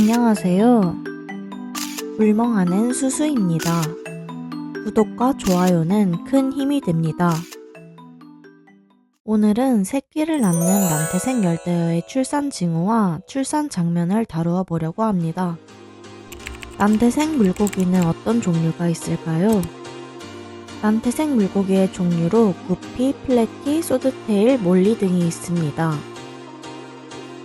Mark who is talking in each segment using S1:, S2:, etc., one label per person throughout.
S1: 안녕하세요. 울멍하는 수수입니다. 구독과 좋아요는 큰 힘이 됩니다. 오늘은 새끼를 낳는 난태생 열대어의 출산 징후와 출산 장면을 다루어 보려고 합니다. 난태생 물고기는 어떤 종류가 있을까요? 난태생 물고기의 종류로 구피, 플래티, 소드테일, 몰리 등이 있습니다.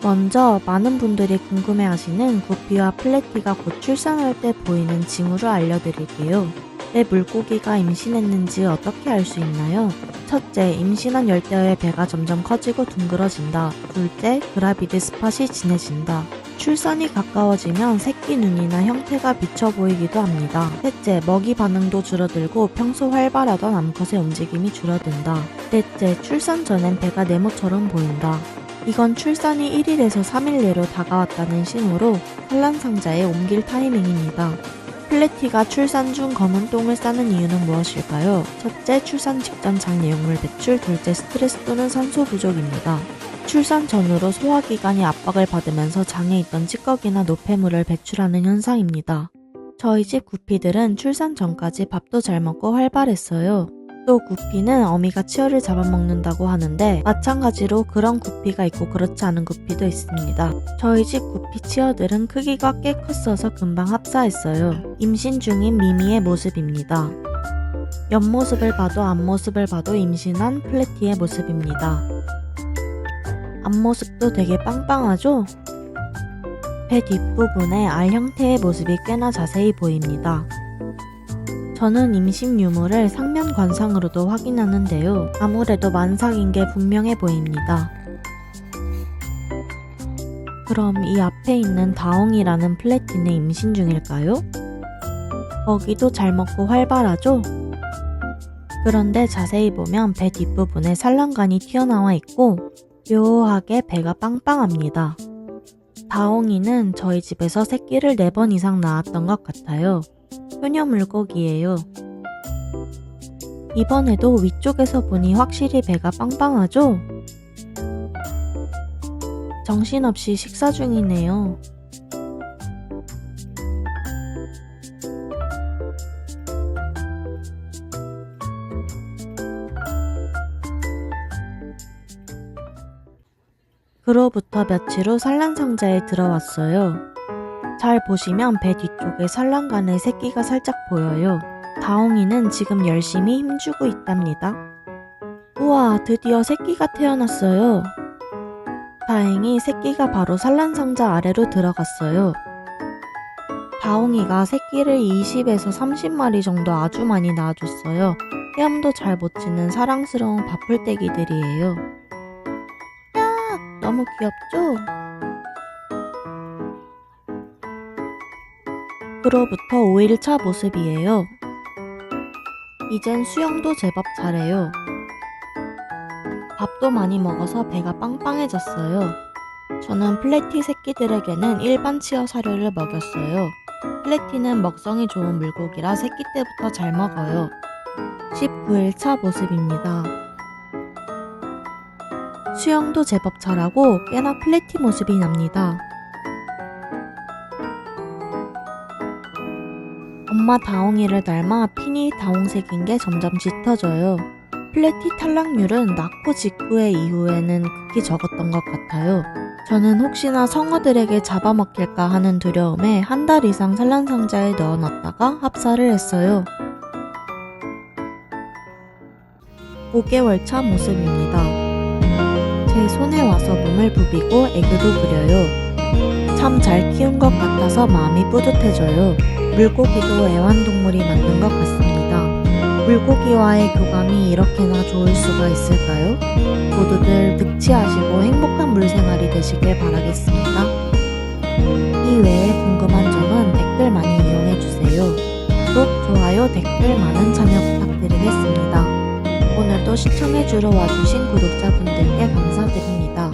S1: 먼저 많은 분들이 궁금해하시는 구피와 플래티가 곧 출산할 때 보이는 징후를 알려드릴게요. 내 물고기가 임신했는지 어떻게 알 수 있나요? 첫째, 임신한 열대어의 배가 점점 커지고 둥그러진다. 둘째, 그라비드 스팟이 진해진다. 출산이 가까워지면 새끼 눈이나 형태가 비쳐 보이기도 합니다. 셋째, 먹이 반응도 줄어들고 평소 활발하던 암컷의 움직임이 줄어든다. 넷째, 출산 전엔 배가 네모처럼 보인다. 이건 출산이 1일에서 3일 내로 다가왔다는 신호로 산란상자에 옮길 타이밍입니다. 플래티가 출산 중 검은 똥을 싸는 이유는 무엇일까요? 첫째, 출산 직전 장 내용물 배출, 둘째, 스트레스 또는 산소 부족입니다. 출산 전후로 소화기관이 압박을 받으면서 장에 있던 찌꺼기나 노폐물을 배출하는 현상입니다. 저희 집 구피들은 출산 전까지 밥도 잘 먹고 활발했어요. 또 구피는 어미가 치어를 잡아먹는다고 하는데 마찬가지로 그런 구피가 있고 그렇지 않은 구피도 있습니다. 저희 집 구피 치어들은 크기가 꽤 컸어서 금방 합사했어요. 임신 중인 미미의 모습입니다. 옆모습을 봐도 앞모습을 봐도 임신한 플래티의 모습입니다. 앞모습도 되게 빵빵하죠? 배 뒷부분에 알 형태의 모습이 꽤나 자세히 보입니다. 저는 임신 유무를 상면 관상으로도 확인하는데요. 아무래도 만삭인 게 분명해 보입니다. 그럼 이 앞에 있는 다홍이라는 플래티는 임신 중일까요? 먹이도 잘 먹고 활발하죠? 그런데 자세히 보면 배 뒷부분에 산란관이 튀어나와 있고 묘하게 배가 빵빵합니다. 다홍이는 저희 집에서 새끼를 4번 이상 낳았던 것 같아요. 효녀 물고기예요. 이번에도 위쪽에서 보니 확실히 배가 빵빵하죠? 정신없이 식사 중이네요. 그로부터 며칠 후 산란상자에 들어왔어요. 잘 보시면 배 뒤쪽에 산란관에 새끼가 살짝 보여요. 다홍이는 지금 열심히 힘주고 있답니다. 우와, 드디어 새끼가 태어났어요. 다행히 새끼가 바로 산란상자 아래로 들어갔어요. 다홍이가 새끼를 20에서 30마리 정도 아주 많이 낳아줬어요. 헤엄도 잘 못 치는 사랑스러운 바풀떼기들이에요. 야, 너무 귀엽죠? 그로부터 5일차 모습이에요. 이젠 수영도 제법 잘해요. 밥도 많이 먹어서 배가 빵빵해졌어요. 저는 플래티 새끼들에게는 일반 치어 사료를 먹였어요. 플래티는 먹성이 좋은 물고기라 새끼 때부터 잘 먹어요. 19일차 모습입니다. 수영도 제법 잘하고 꽤나 플래티 모습이 납니다. 엄마 다홍이를 닮아 핀이 다홍색인 게 점점 짙어져요. 플래티 탈락률은 낳고 직후의 이후에는 극히 적었던 것 같아요. 저는 혹시나 성어들에게 잡아먹힐까 하는 두려움에 한 달 이상 산란상자에 넣어놨다가 합사를 했어요. 5개월 차 모습입니다. 제 손에 와서 몸을 부비고 애교도 부려요. 참 잘 키운 것 같아서 마음이 뿌듯해져요. 물고기도 애완동물이 맞는 것 같습니다. 물고기와의 교감이 이렇게나 좋을 수가 있을까요? 모두들 득치하시고 행복한 물생활이 되시길 바라겠습니다. 이 외에 궁금한 점은 댓글 많이 이용해주세요. 구독, 좋아요, 댓글 많은 참여 부탁드리겠습니다. 오늘도 시청해주러 와주신 구독자분들께 감사드립니다.